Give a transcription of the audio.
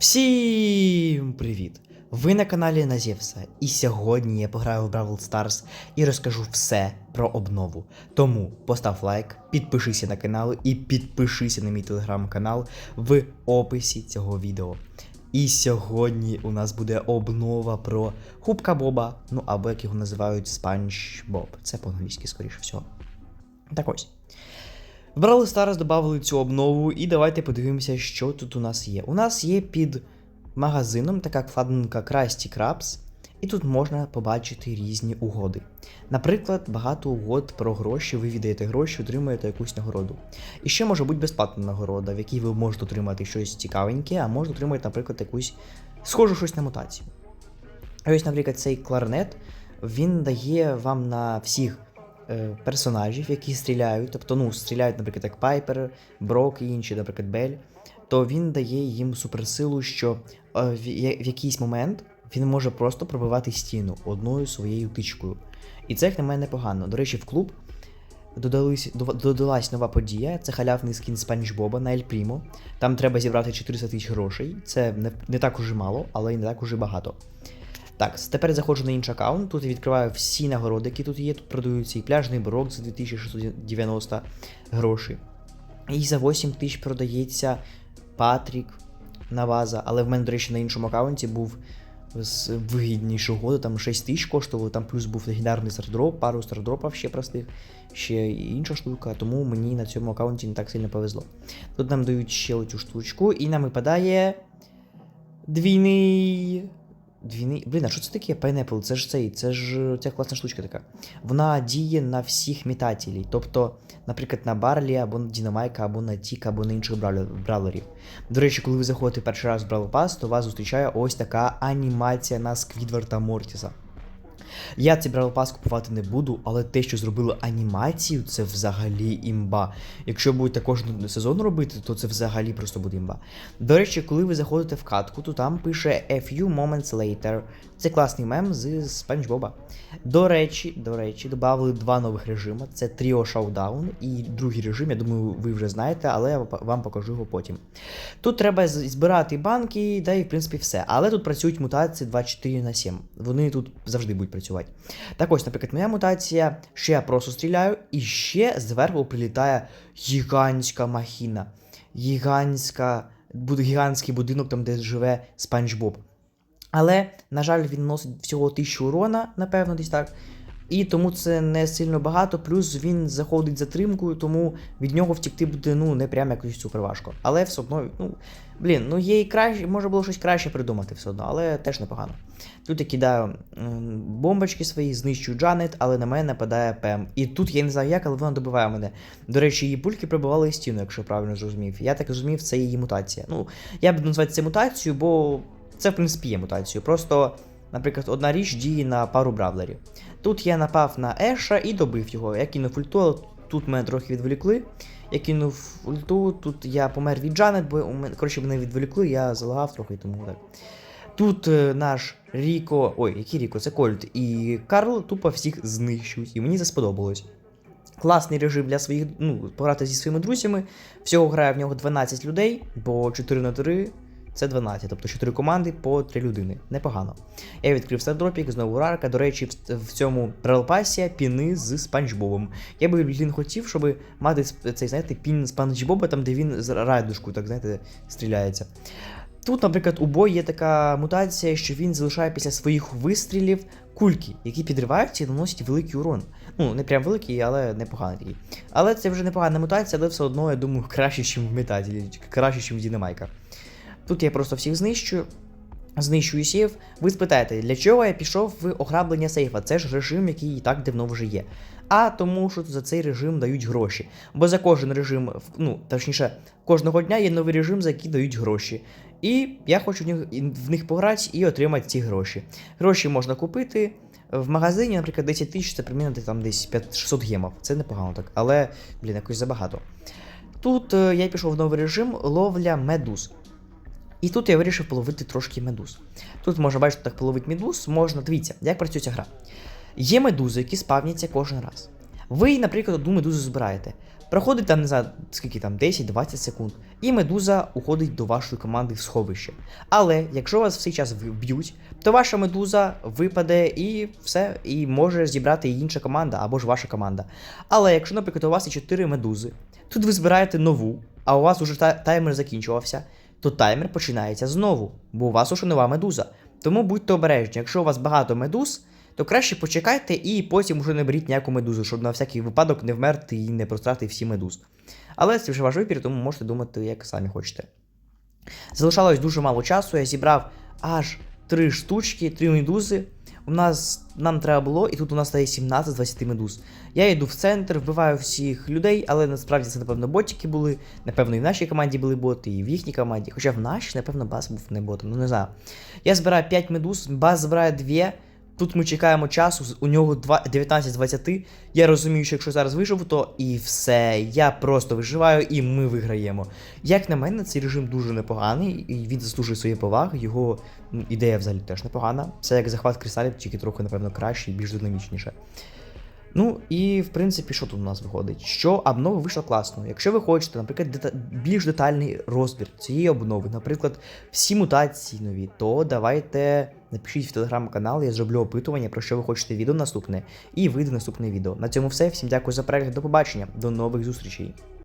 Всім привіт! Ви на каналі Назєвса, і сьогодні я пограю в Бравл Stars і розкажу все про обнову. Тому постав лайк, підпишися на канал і підпишися на мій телеграм-канал в описі цього відео. І сьогодні у нас буде обнова про Хубка Боба, ну або як його називають Спанч Боб. Це по-англійськи, скоріше всього. Так ось. В Brawl Stars додали цю обнову, і давайте подивимося, що тут у нас є. У нас є під магазином така вкладинка Krusty Krabs, і тут можна побачити різні угоди. Наприклад, багато угод про гроші, ви віддаєте гроші, отримуєте якусь нагороду. І ще може бути безплатна нагорода, в якій ви можете отримати щось цікавеньке, а можете отримати, наприклад, якусь схожу щось на мутацію. Ось, наприклад, цей кларнет він дає вам на всіх е, персонажів, які стріляють, тобто, ну, стріляють, наприклад, як Пайпер, Брок і інші, наприклад, Бель, то він дає їм суперсилу, що е, в, в якийсь момент він може просто пробивати стіну одною своєю тичкою. І це, як на мене, непогано. До речі, в клуб додались, додалась нова подія. Це халявний скін Спанч Боба на Ель Прімо. Там треба зібрати 400 тисяч грошей. Це не, не так уже мало, але й не так уже багато. Так, тепер заходжу на інший аккаунт. Тут я відкриваю всі нагороди, які тут є. Тут продаються і пляжний брок за 2690 грошей. І за 8 тисяч продається Патрік Наваза, але в мене, до речі, на іншому аккаунті був з вигіднішої угоди, там 6 тисяч коштувало, там плюс був легендарний стардроп, пару стардропів ще простих, ще інша штука, тому мені на цьому аккаунті не так сильно повезло. Тут нам дають ще оцю штучку, і нам випадає двійний. Двійний. Блін, а що це таке? Pineapple? Це ж цей, це ж ця класна штучка така. Вона діє на всіх метателів. Тобто, наприклад, на Барлі, або на Дінамайка, або на Тік, або на інших бралерів. До речі, коли ви заходите перший раз в Брал Пас, то вас зустрічає ось така анімація на Сквідварда Мортіса. Я цей Бравл Пас купувати не буду, але те, що зробили анімацію, це взагалі імба. Якщо будете кожен сезон робити, то це взагалі просто буде імба. До речі, коли ви заходите в катку, то там пише A few moments later. Це класний мем з Спанч Боба. До речі, до речі, додали два нових режими: це Trio Showdown і другий режим. Я думаю, ви вже знаєте, але я вам покажу його потім. Тут треба збирати банки, да і в принципі все. Але тут працюють мутації 24 на 7. Вони тут завжди будуть працювати. Так ось, наприклад, моя мутація, ще я просто стріляю, і ще зверху прилітає гігантська махіна. Гігантська, гігантський будинок, там, де живе Спанч Боб. Але, на жаль, він носить всього 1000 урона, напевно, десь так. І тому це не сильно багато, плюс він заходить затримкою, тому від нього втікти буде ну не прям якось супер важко. Але все одно, ну блін, ну є і краще, може було щось краще придумати все одно, але теж непогано. Тут я кидаю бомбочки свої, знищую Джанет, але на мене нападає Пем. І тут я не знаю як, але вона добиває мене. До речі, її пульки пробивали стіну, якщо правильно зрозумів. Я так зрозумів, це її мутація. Ну, я буду називати це мутацією, бо це в принципі є мутацією. Просто, наприклад, одна річ діє на пару бравлерів. Тут я напав на Еша і добив його. Я кинув ульту, але тут мене трохи відволікли. Я кинув ульту, тут я помер від Джанет, бо у мене, коротше, мене відволікли, я залагав трохи, тому так. Тут е, наш Ріко. Ой, який Ріко, це Кольт і Карл тупо всіх знищують, і мені це сподобалось. Класний режим для своїх, ну, пограти зі своїми друзями. Всього грає в нього 12 людей, бо 4 на 3 це 12, тобто 4 команди по 3 людини. Непогано. Я відкрив стардропік, знову рарка. До речі, в, цьому Брелпасі піни з Спанч Бобом. Я би блін хотів, щоб мати цей, знаєте, пін Спанч Боба, там, де він з райдушкою, так знаєте, стріляється. Тут, наприклад, у бой є така мутація, що він залишає після своїх вистрілів кульки, які підриваються і наносять великий урон. Ну, не прям великий, але непоганий. Але це вже непогана мутація, але все одно, я думаю, краще, ніж в метателі, краще, ніж в Дінамайка. Тут я просто всіх знищую. Знищую сейф. Ви спитаєте, для чого я пішов в ограблення сейфа? Це ж режим, який і так давно вже є. А тому, що за цей режим дають гроші. Бо за кожен режим, ну, точніше, кожного дня є новий режим, за який дають гроші. І я хочу в них, в них пограти і отримати ці гроші. Гроші можна купити. В магазині, наприклад, 10 тисяч це примірно там десь 5 600 гемів. Це непогано так, але, блін, якось забагато. Тут е, я пішов в новий режим ловля медуз. І тут я вирішив половити трошки медуз. Тут можна бачити, так половити медуз, можна. Дивіться, як працює ця гра. Є медузи, які спавняться кожен раз. Ви, наприклад, одну медузу збираєте. Проходить там, не знаю, скільки там, 10-20 секунд, і медуза уходить до вашої команди в сховище. Але якщо вас в цей час вб'ють, то ваша медуза випаде і все, і може зібрати її інша команда або ж ваша команда. Але якщо, наприклад, у вас є 4 медузи, тут ви збираєте нову, а у вас уже таймер закінчувався, то таймер починається знову, бо у вас уже нова медуза. Тому будьте обережні, якщо у вас багато медуз, то краще почекайте і потім уже не беріть ніяку медузу, щоб на всякий випадок не вмерти і не прострати всі медуз. Але це вже ваш вибір, тому можете думати, як самі хочете. Залишалось дуже мало часу, я зібрав аж три штучки, три медузи. У нас нам треба було, і тут у нас стає 17 з 20 медуз. Я йду в центр, вбиваю всіх людей, але насправді це, напевно, ботики були. Напевно, і в нашій команді були боти, і в їхній команді. Хоча в нашій, напевно, бас був не ботом, ну не знаю. Я збираю 5 медуз, бас збирає 2. Тут ми чекаємо часу, у нього 19-20. Я розумію, що якщо зараз виживу, то і все. Я просто виживаю і ми виграємо. Як на мене, цей режим дуже непоганий, і він заслужує своєї поваги. Його ідея взагалі теж непогана. Це як захват кристалів, тільки трохи, напевно, краще і більш динамічніше. Ну і в принципі, що тут у нас виходить? Що обнова вийшла класно. Якщо ви хочете, наприклад, дета- більш детальний розбір цієї обнови, наприклад, всі мутації нові, то давайте напишіть в телеграм-канал, я зроблю опитування, про що ви хочете відео наступне, і вийде наступне відео. На цьому все. Всім дякую за перегляд, до побачення, до нових зустрічей.